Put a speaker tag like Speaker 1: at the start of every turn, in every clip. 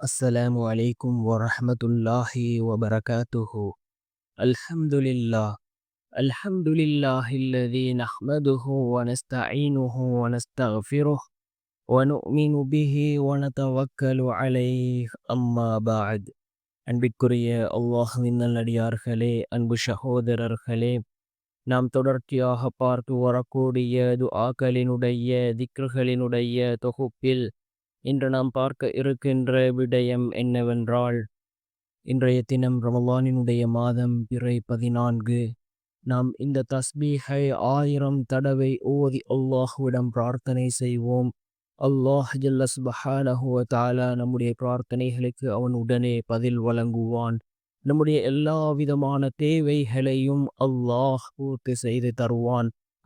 Speaker 1: السلام عليكم ورحمة الله وبركاته الحمد لله الحمد لله الذي نحمده ونستعينه ونستغفره ونؤمن به ونتوكل عليه أما بعد அன்பிற்குரிய அல்லாஹுவின் நல்லடியார்களே அன்பு சகோதரர்களே நாம் தொடர்ச்சியாக பார்த்து வரக்கூடிய துஆக்களினுடைய திக்ருகளினுடைய தொகுப்பில் இன்று நாம் பார்க்க இருக்கின்ற விடயம் என்னவென்றால் இன்றைய தினம் ரமலானினுடைய மாதம் பிறை பதினான்கு. நாம் இந்த தஸ்பீஹை ஆயிரம் தடவை ஓதி அல்லாஹுவிடம் பிரார்த்தனை செய்வோம். அல்லாஹ் ஜல்லஸ் சுபஹானஹு தாலா நம்முடைய பிரார்த்தனைகளுக்கு அவன் உடனே பதில் வழங்குவான். நம்முடைய எல்லா விதமான தேவைகளையும் அல்லாஹ் பூர்த்தி செய்து தருவான்.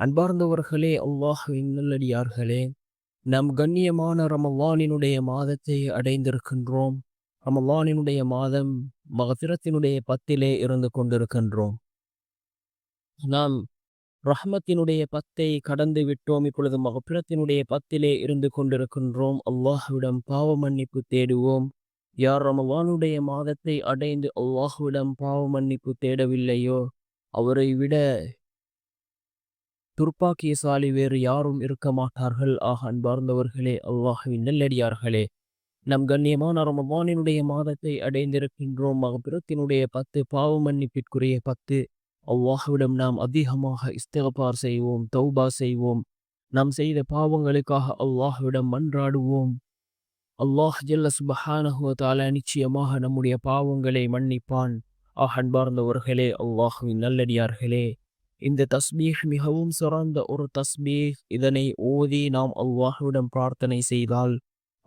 Speaker 1: அன்பார்ந்தவர்களே அல்லாஹ் நல்லடியார்களே நம் கண்ணியமான ரமல்லானினுடைய மாதத்தை அடைந்திருக்கின்றோம். ரமல்லானினுடைய மாதம் மகத்திரத்தினுடைய பத்திலே இருந்து கொண்டிருக்கின்றோம். நாம் ரஹ்மத்தினுடைய பத்தை கடந்து விட்டோம். இப்பொழுது மகப்பிரத்தினுடைய பத்திலே இருந்து கொண்டிருக்கின்றோம். அல்லாஹுவிடம் பாவ மன்னிப்பு தேடுவோம். யார் ரமவானுடைய மாதத்தை அடைந்து அல்லாஹுவிடம் பாவ மன்னிப்பு தேடவில்லையோ அவரை விட துர்ப்பாக்கியசாலி வேறு யாரும் இருக்க மாட்டார்கள். ஆக அன்பார்ந்தவர்களே அல்லாஹுவின் நல்லடியார்களே நம் கண்ணியமான ரமபானினுடைய மாதத்தை அடைந்திருக்கின்றோம். மகபிரத்தினுடைய பத்து பாவ மன்னிப்பிற்குரிய பத்து. அல்லாஹுவிடம் நாம் அதிகமாக இஸ்தகபார் செய்வோம் தௌபா செய்வோம். நாம் செய்த பாவங்களுக்காக அல்லாஹுவிடம் மன்றாடுவோம். அல்லாஹ் ஜல்ல சுபஹானஹுவத்தால நிச்சயமாக நம்முடைய பாவங்களை மன்னிப்பான். ஆஹ் அன்பார்ந்தவர்களே அல்லாஹுவின் நல்லடியார்களே இந்த தஸ்பீஹ் மிகவும் சிறந்த ஒரு தஸ்பீஹ். இதனை ஓதி நாம் அல்லாஹுவிடம் பிரார்த்தனை செய்தால்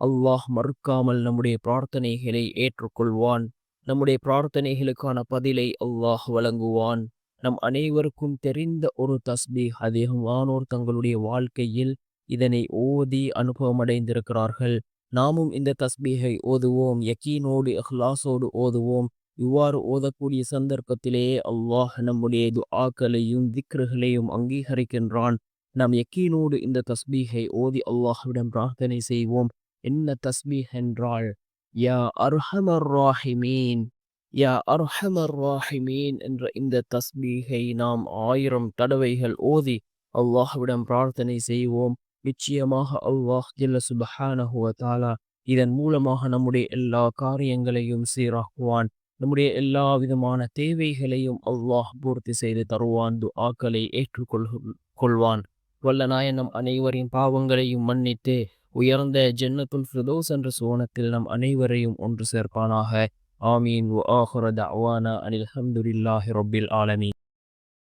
Speaker 1: அல்லாஹ் மறுக்காமல் நம்முடைய பிரார்த்தனைகளை ஏற்றுக்கொள்வான். நம்முடைய பிரார்த்தனைகளுக்கான பதிலை அல்லாஹ் வழங்குவான். நம் அனைவருக்கும் தெரிந்த ஒரு தஸ்பீ அதிகமானோர் தங்களுடைய வாழ்க்கையில் இதனை ஓதி அனுபவம் அடைந்திருக்கிறார்கள் நாமும் இந்த தஸ்பீகை ஓதுவோம். யக்கீனோடு அஹ்லாசோடு ஓதுவோம். இவ்வாறு ஓதக்கூடிய சந்தர்ப்பத்திலேயே அல்லாஹ் நம்முடைய துஆக்களையும் திக்ருகளையும் அங்கீகரிக்கின்றான். நாம் யக்கீனோடு இந்த தஸ்பீகை ஓதி அல்லாஹ்விடம் பிரார்த்தனை செய்வோம். என்ன தஸ்பீஹ் என்றால் யா அர்ஹமர் ராஹிமீன் யா அர்ஹமர் ராஹிமீன் என்ற இந்த தஸ்பீகை நாம் ஆயிரம் தடவைகள் ஓதி அல்லாஹ்விடம் பிரார்த்தனை செய்வோம். நிச்சயமாக அல்லாஹ் ஜில்ல சுபஹானஹுவ தாலா இதன் மூலமாக நம்முடைய எல்லா காரியங்களையும் சீராக்குவான். நம்முடைய எல்லா விதமான தேவைகளையும் அல்லாஹ் பூர்த்தி செய்து தருவான் து ஆக்களை ஏற்றுக்கொள் கொள்வான். வல்ல நம் அனைவரின் பாவங்களையும் மன்னித்து உயர்ந்த ஜென்னத்துல் ஃபிரதோஸ் என்ற சோனத்தில் நம் அனைவரையும் ஒன்று சேர்ப்பானாக. ஆமீன். ஆஹுரத் அவானா அனில் அஹமதுல்லாஹி ரொபில் ஆலமி